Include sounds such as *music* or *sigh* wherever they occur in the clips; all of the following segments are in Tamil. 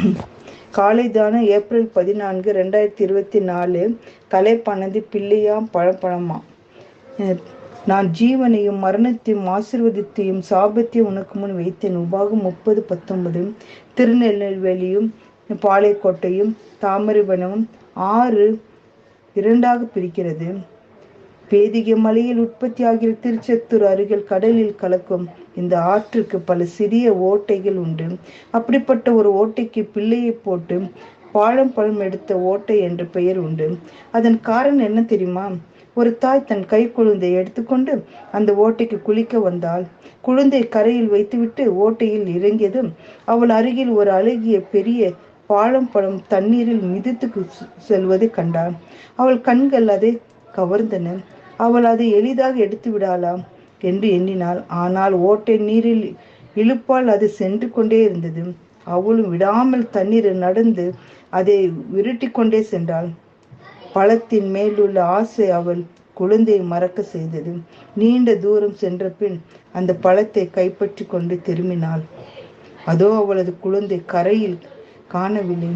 *clears throat* காலைதான ஏப்ரல் பதினான்கு ரெண்டாயிரத்தி இருபத்தி நாலு தலைப்பானது பிள்ளையாம் பழப்பழமா நான் ஜீவனையும் மரணத்தையும் ஆசிர்வதித்தையும் சாபத்தையும் உனக்கு முன் வைத்தேன். உபாகம் முப்பது பத்தொன்பது. திருநெல்வேலியும் பாளையக்கோட்டையும் தாமரைவனமும் ஆறு இரண்டாக பிரிக்கிறது. பேதிக மலையில் உற்பத்தியாகிற திருச்செத்தூர் அருகில் கடலில் கலக்கும் இந்த ஆற்றுக்கு பல சிறிய ஓட்டைகள் உண்டு. அப்படிப்பட்ட ஒரு ஓட்டைக்கு பிள்ளையை போட்டு பாழம் பழம் எடுத்த ஓட்டை என்ற பெயர் உண்டு. அதன் காரணம் என்ன தெரியுமா? ஒரு தாய் தன் கை குழந்தை எடுத்துக்கொண்டு அந்த ஓட்டைக்கு குளிக்க வந்தால் குழந்தை கரையில் வைத்துவிட்டு ஓட்டையில் இறங்கியதும் அவள் அருகில் ஒரு அழகிய பெரிய பாழம் பழம் தண்ணீரில் மிதித்து செல்வதை கண்டாள். அவள் கண்கள் அதை கவர்ந்தன. அவள் அதை எளிதாக எடுத்து விடலாம் என்று எண்ணினாள். ஆனால் ஓட்டை நீரில் இழுப்பால் அது சென்று கொண்டே இருந்தது. அவளும் விடாமல் தண்ணீரில் நடந்து அதை விரட்டி கொண்டே சென்றாள். பழத்தின் மேலுள்ள ஆசை அவள் குழந்தையை மறக்க செய்தது. நீண்ட தூரம் சென்ற பின் அந்த பழத்தை கைப்பற்றி கொண்டு திரும்பினாள். அதோ அவளது குழந்தை கரையில் காணவில்லை.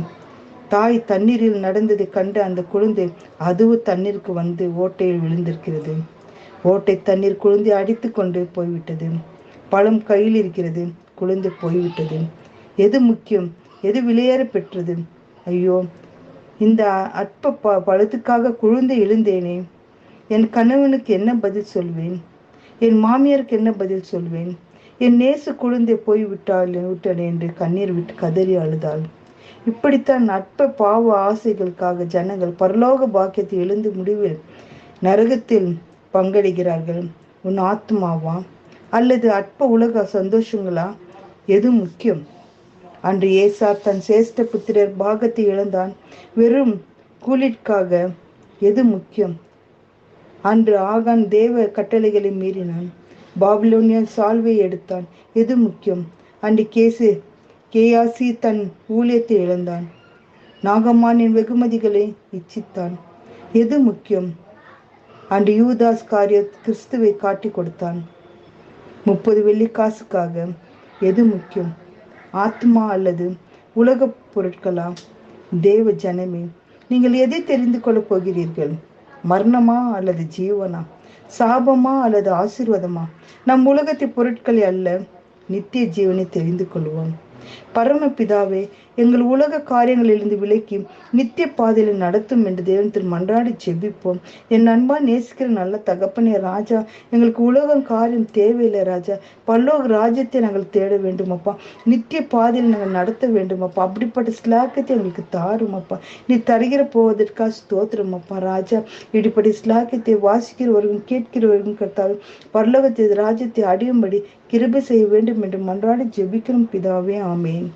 தாய் தண்ணீரில் நடந்ததை கண்டு அந்த குழந்தை அதுவும் தண்ணீருக்கு வந்து ஓட்டையில் விழுந்திருக்கிறது. ஓட்டை தண்ணீர் குழந்தை அடித்து கொண்டு போய்விட்டது. பழம் கையில் இருக்கிறது. குழந்தை போய்விட்டது. எது முக்கியம்? எது விளையாற பெற்றது? ஐயோ இந்த அற்ப ப பழத்துக்காக குழந்தை எழுந்தேனே. என் கணவனுக்கு என்ன பதில் சொல்வேன்? என் மாமியாருக்கு என்ன பதில் சொல்வேன்? என் நேசு குழந்தை போய் விட்டாள் விட்டனே என்று கண்ணீர் விட்டு கதறி அழுதாள். இப்படித்தான் நட்ப பாவ ஆசைகளுக்காக ஜனங்கள் பரலோக பாக்கியத்தை எழுந்து முடிவில் நரகத்தில் பங்கடைகிறார்கள் உன் ஆத்மாவா? அல்லது அற்ப உலக சந்தோஷங்களா? எது முக்கியம்? அன்று ஏசா தன் சேஷ்ட புத்திரர் பாகத்தை இழந்தான். வெறும் கூலிற்காக எது முக்கியம்? அன்று ஆகான் தேவ கட்டளைகளை மீறினான். பாபிலோனியன் சால்வை எடுத்தான். எது முக்கியம்? அன்று கேசு கேயாசி தன் ஊழியத்தை இழந்தான். நாகம்மானின் வெகுமதிகளை இச்சித்தான். எது முக்கியம்? அன்று யூதாஸ் காரிய கிறிஸ்துவை காட்டி கொடுத்தான். முப்பது வெள்ளி காசுக்காக எது முக்கியம்? ஆத்மா அல்லது உலக பொருட்களா? தேவ ஜனமே நீங்கள் எதை தெரிந்து கொள்ளப் போகிறீர்கள்? மரணமா அல்லது ஜீவனா? சாபமா அல்லது ஆசீர்வாதமா? நம் உலகத்தை பொருட்களை அல்ல நித்திய ஜீவனை தெரிந்து கொள்வோம். பரமபிதாவே எங்கள் உலக காரியங்களிலிருந்து விலக்கி நித்திய பாதையில் நடத்தும் என்று தேவனத்தில் மன்றாடி ஜெபிப்போம் என் அன்பா நேசிக்கிற நல்ல தகப்பனே ராஜா எங்களுக்கு உலகம் காரியம் தேவையில்லை ராஜா. பல்லோக ராஜ்யத்தை நாங்கள் தேட வேண்டுமப்பா நித்திய பாதையில் நாங்கள் நடத்த வேண்டுமப்பா அப்படிப்பட்ட ஸ்லாக்கத்தை எங்களுக்கு தாரும் அப்பா. நீ தருகிற போவதற்காக ஸ்தோத்திரம் அப்பா ராஜா. இப்படிப்பட்ட ஸ்லாக்கியத்தை வாசிக்கிறவர்களும் கேட்கிறவர்களும் கர்த்தாவே பரலோகத்தை ராஜ்யத்தை அடையும்படி கிருபை செய்ய வேண்டும் என்று மன்றாடி ஜெபிக்கிறோம் பிதாவே ஆமேன்